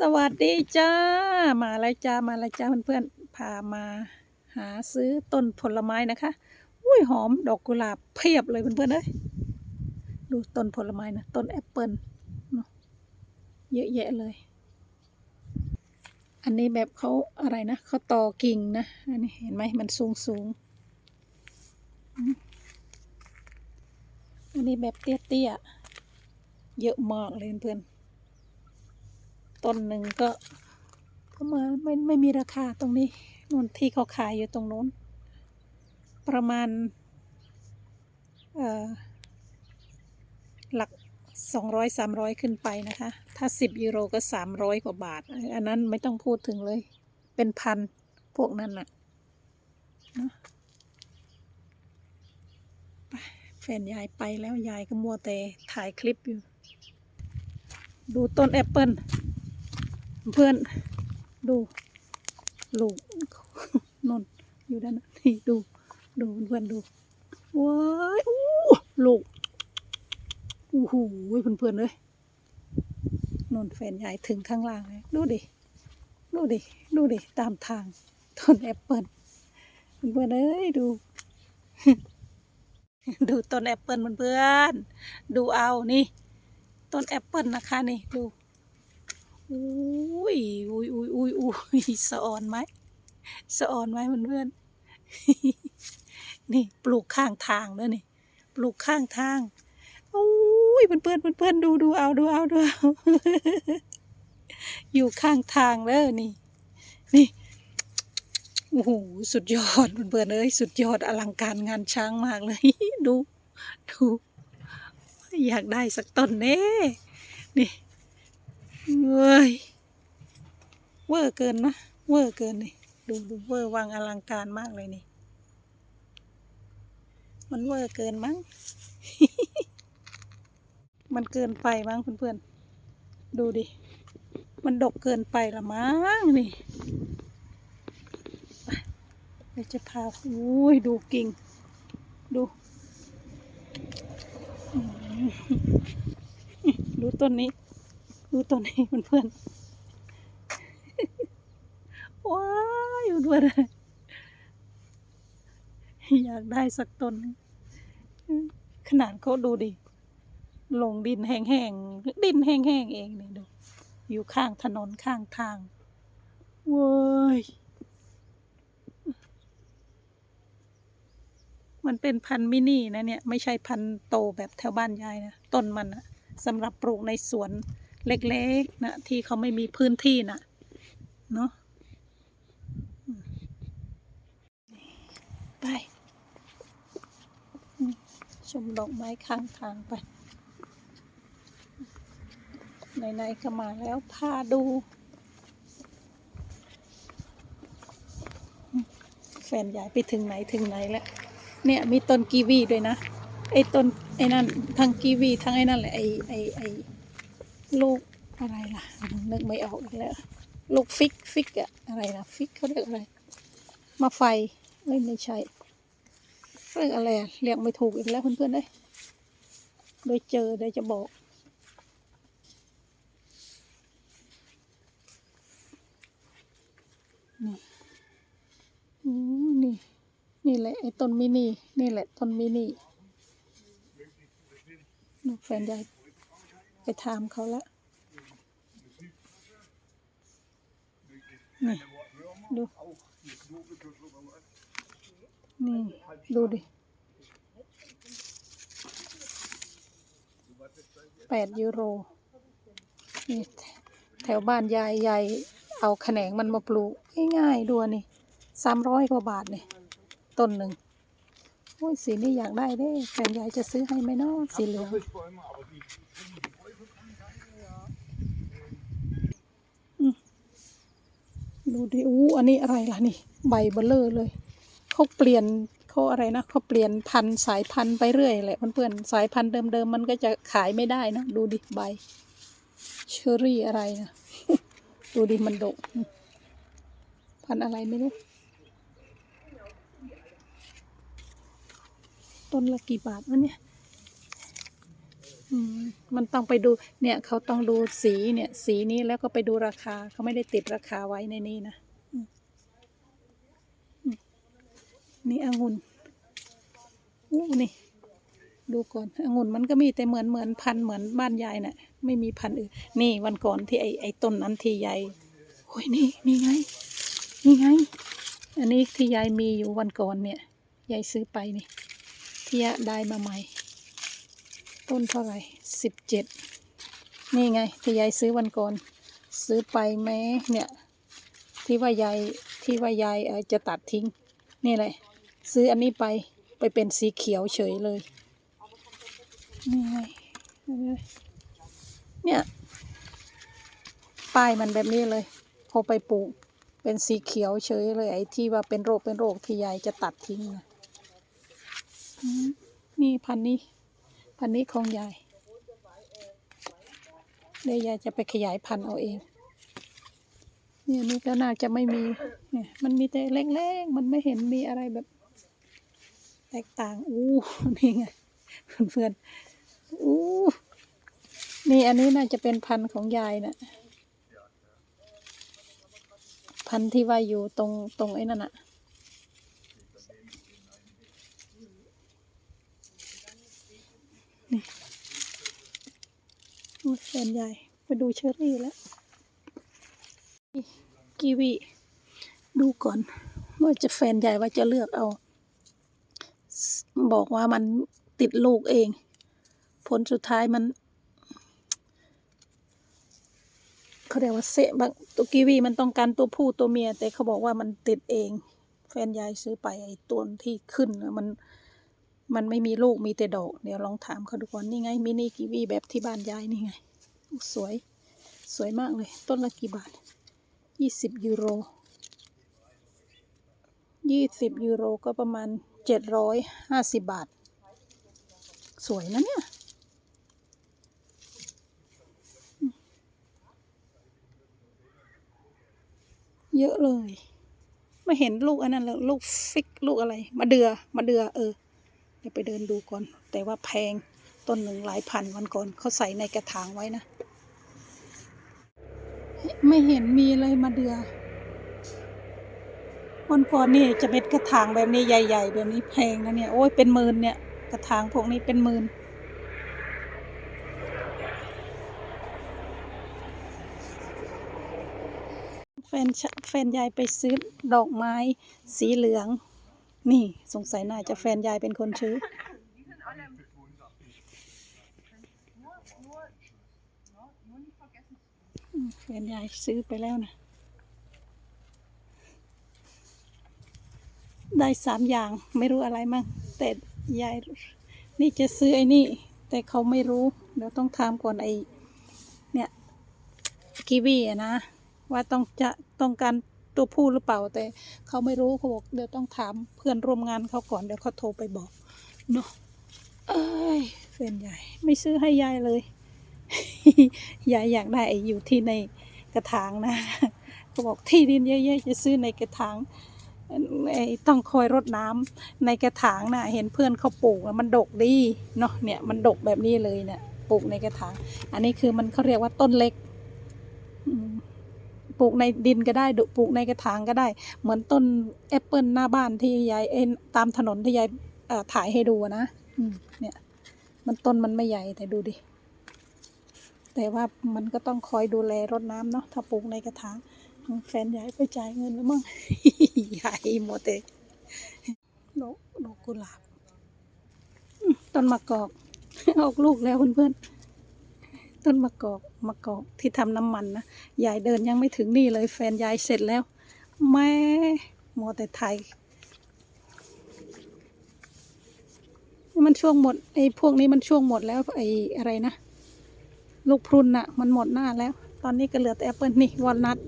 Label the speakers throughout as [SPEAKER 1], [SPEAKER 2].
[SPEAKER 1] สวัสดีจ้า มาแล้วจ้า มาแล้วจ้าเพื่อนๆ พามาหาซื้อต้นผลไม้นะคะ อุ้ยหอมดอกกุหลาบเพียบเลยเพื่อนๆเอ้ยดูต้นผลไม้นะ ต้นแอปเปิลเนอะเยอะแยะเลย อันนี้แบบเขาอะไรนะเขาต่อกิ่งนะ อันนี้เห็นไหมมันสูงสูง อันนี้แบบเตี้ยๆ เยอะมากเลยเพื่อนๆ ต้นหนึ่งก็ก็มาไม่ไม่มีราคาตรงนี้นู่นที่เขาขายอยู่ตรงโน้น ประมาณเอ่อหลักสองร้อยสามร้อยขึ้นไปนะคะ ถ้าสิบยูโรก็สามร้อยกว่าบาท อันนั้นไม่ต้องพูดถึงเลย เป็นพันพวกนั้นน่ะนอะแฟนยายไปแล้วยายก็มัวแต่ถ่ายคลิปอยู่ ดูต้นแอปเปิล เพื่อนดูลูกนนอยู่ด้านนั้นนี่ดู ดูเพื่อนดูว้ายอู้ลูกโอ้โหเพื่อนๆเลยนนแฟนใหญ่ถึงข้างล่างเลยดูดิดูดิดูดิตามทางต้นแอปเปิลเพื่อนเอ้ยดู ดูต้นแอปเปิลเพื่อนๆดูเอานี่ ต้นแอปเปิลนะคะนี่ดู อุ้ยอุ้ยอุ้ยอุ้ยอุ้ยสะออนไหมสะออนไหมเพื่อนๆนี่ปลูกข้างทางเด้อนี่ ปลูกข้างทางอุ้ยเพื่อนเพื่อนเพื่อนดูดูเอาดูเอาดูเอาอยู่ข้างทางเด้อนี่ นี่โอ้โหสุดยอดเพื่อนๆเอ้ยสุดยอดอลังการงานช้างมากเลย ดูดู อยากได้สักต้นเน่นี่ เว้ยเวอร์เกินนะเวอร์เกินนี่ดูดูเวอร์วังอลังการมากเลยนี่ มันเวอร์เกินมั้ง มันเกินไปมั้งเพื่อนๆ ดูดิ มันดกเกินไปละมั้งนี่ไปเดี๋ยวจะพาอุ้ยดูกิ่ง ดู ดูต้นนี้ ดูต้นนี้เพื่อนๆว้ายอยู่ด้วยเลยอยากได้สักต้น ขนาดเขาดูดิ ลงดินแห้งๆ ดินแห้งๆเองนี่ดู อยู่ข้างถนนข้างทาง เว้ย มันเป็นพันธุ์มินินะเนี่ย ไม่ใช่พันธุ์โตแบบแถวบ้านยายนะ ต้นมันอะสำหรับปลูกในสวน เล็กๆนะที่เขาไม่มีพื้นที่นะเนาะไปชมดอกไม้ข้างทางไปไหนๆก็มาแล้วพาดู แฟนยายไปถึงไหนถึงไหนแล้วเนี่ยมีต้นกีวีด้วยนะ ไอ้ต้นไอ้นั่นทั้งกีวีทั้งไอ้นั่นแหละไอ้ไอ้ไอ้ ลูกอะไรล่ะนึกไม่ออกอีกแล้ว ลูกฟิกฟิกอะอะไรนะฟิกเขาเรียกอะไร มาไฟเอ้ยไม่ใช่เรียกอะไรเรียกไม่ถูกอีกแล้วเพื่อนๆเลยโดยเจอเดี๋ยจะบอก นี่นี่ นี่แหละไอ้ต้นมินินี่แหละต้นมินิลูแฟนยาย ไปถามเขาล้วนี่ดู นี่ ดูดิแปดยูโร นี่ แถวบ้านยายยายเอาแขนงมันมาปลูก ง่ายๆดูนี่สามร้อยกว่าบาทเนี่ยต้นหนึ่งโอ้ยสีนี้อยากได้เด้แฟนยายจะซื้อให้ไหมเนาะสีเหลืองอืม ดูดิอู้อันนี้อะไรล่ะนี่ใบเบลเลอร์เลยเขาเปลี่ยนเขาอะไรนะเขาเปลี่ยนพันสายพันธุ์ไปเรื่อยแหละเพื่อนๆสายพันธุ์เดิมๆมันก็จะขายไม่ได้นะดูดิใบเชอรี่อะไรนะดูดิมันดก พันอะไรไม่รู้ต้นละกี่บาทวะเนี่ย มันต้องไปดูเนี่ยเขาต้องดูสีเนี่ย สีนี้แล้วก็ไปดูราคาเขาไม่ได้ติดราคาไว้ในนี้นะนี่องุ่นอู้นี่ ดูก่อนองุ่นมันก็มีแต่เหมือนเหมือนพันเหมือนบ้านยายน่ะ ไม่มีพันอื่นนี่วันก่อนที่ไอไอต้นนั้นที่ยายโอ้ยนี่นี่ไง นี่ไง อันนี้ที่ยายมีอยู่วันก่อนเนี่ยยายซื้อไปนี่ที่ยะได้มาใหม่ ต้นเท่าไหร่สิบเจ็ดนี่ไง ที่ยายซื้อวันก่อน ซื้อไปแม้เนี่ย ที่ว่ายายที่ว่ายายจะตัดทิ้ง นี่แหละซื้ออันนี้ไปไปเป็นสีเขียวเฉยเลย นี่ไงเนี่ยป้ายมันแบบนี้เลย พอไปปลูกเป็นสีเขียวเฉยเลยไอ้ที่ว่าเป็นโรคเป็นโรคที่ยายจะตัดทิ้งนะนี่พันนี้ พันธุ์นี้ของยายเดี๋ยวยายจะไปขยายพันธุ์เอาเองเนี่ยนี่ก็น่าจะไม่มีเนี่ยมันมีแต่เล็กๆมันไม่เห็นมีอะไรแบบ แตกต่างอู้นี่ไงเพื่อนๆอู้นี่อันนี้น่าจะเป็นพันธุ์ของยายนะ่ะพันธุ์ที่ว่าอยู่ตรงตรงไอ้นั่นน่ะ แฟนใหญ่ไปดูเชอรี่แล้วกีวีดูก่อน ว่าจะแฟนใหญ่ว่าจะเลือกเอา บอกว่ามันติดลูกเอง ผลสุดท้ายมันเขาเรียกว่าเสะบางตัวกีวีมันต้องการตัวผู้ตัวเมีย แต่เขาบอกว่ามันติดเอง แฟนยายซื้อไปไอ้ตัวที่ขึ้นนะมันมันไม่มีลูกมีแต่ดอก เดี๋ยวลองถามเขาดูก่อนนี่ไงมินิกีวีแบบที่บ้านยายนี่ไง สวย สวยมากเลย ต้นละกี่บาทยี่สิบยูโรยี่สิบยูโรก็ประมาณเจ็ดร้อยห้าสิบบาท สวยนะเนี่ย เยอะเลย ไม่เห็นลูกอันนั้นเลยลูกฟิกลูกอะไรมะเดือมะเดือ เออเดี๋ยวไปเดินดูก่อน แต่ว่าแพงต้นหนึ่งหลายพันวันก่อนเขาใส่ในกระถางไว้นะ ไม่เห็นมีเลยมาเดือวันก่อนนี่จะเป็นกระถางแบบนี้ใหญ่ ๆ แบบนี้แพงนะเนี่ย โอ้ยเป็นหมื่นเนี่ย กระถางพวกนี้เป็นหมื่นแฟนแฟนยายไปซื้อดอกไม้สีเหลือง นี่สงสัยน่าจะแฟนยายเป็นคนซื้อ อืม แฟนยายซื้อไปแล้วนะ ได้สามอย่างไม่รู้อะไรมั่งแต่ยายนี่จะซื้อไอ้นี่ แต่เขาไม่รู้ เดี๋ยวต้องถามก่อนไอ้เนี่ยกีวีอะนะ ว่าต้องจะต้องการตัวผู้หรือเปล่า แต่เขาไม่รู้เขาบอกเดี๋ยวต้องถามเพื่อนร่วมงานเขาก่อนเดี๋ยวเขาโทรไปบอกเนาะเอ้ยแฟนยายไม่ซื้อให้ยายเลย ยายอยากได้ไอ้อยู่ที่ในกระถางนะเขาบอกที่ดินเยอะๆจะซื้อในกระถางไอ้ต้องคอยรดน้ำในกระถางนะเห็นเพื่อนเขาปลูกมันดกดีเนาะเนี่ยมันดกแบบนี้เลยเนี่ยปลูกในกระถาง อันนี้คือมันเขาเรียกว่าต้นเล็กปลูกในดินก็ได้ปลูกในกระถางก็ได้ เหมือนต้นแอปเปิลหน้าบ้านที่ยายเอ็นตามถนนที่ยายถ่ายให้ดูนะอืเนี่ย มันต้นมันไม่ใหญ่แต่ดูดิ แต่ว่ามันก็ต้องคอยดูแลรดน้ำเนาะถ้าปลูกในกระถางแฟนยายไปจ่ายเงินแล้วมั้งใหญ่หมดเลยดอกดอกกุหลาบต้นมะกอกออกลูกแล้วเพื่อนๆต้นมะกอกมะกอกที่ทำน้ำมันนะยายเดินยังไม่ถึงนี่เลย แฟนยายเสร็จแล้วแม่มัวแต่ไทยมันช่วงหมดไอ้พวกนี้มันช่วงหมดแล้วไอ้อะไรนะ ลูกพรุนน่ะ มันหมดหน้าแล้ว ตอนนี้ก็เหลือแต่แอปเปิลนี่วอลนัท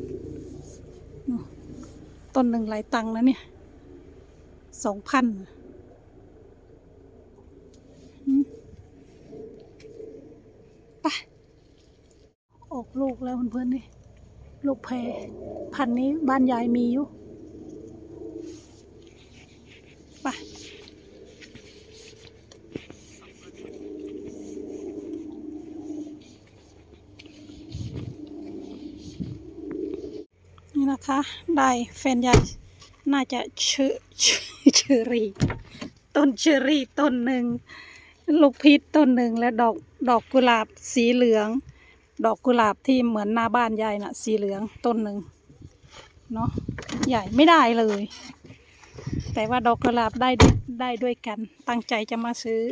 [SPEAKER 1] ต้นหนึ่งหลายตังค์นะเนี่ยสองพันไปออกลูกแล้วเพื่อนๆนี่ ลูกแพรพันนี้บ้านยายมีอยู่ไป นะคะ ได้แฟนใหญ่ น่าจะเชอเชอเชอรี่ ต้นเชอรี่ต้นหนึ่ง ลูกพีชต้นหนึ่งและดอกดอกกุหลาบสีเหลือง ดอกกุหลาบที่เหมือนหน้าบ้านยายน่ะ สีเหลืองต้นหนึ่งเนาะใหญ่ไม่ได้เลย แต่ว่าดอกกุหลาบได้ได้ด้วยกัน ตั้งใจจะมาซื้อ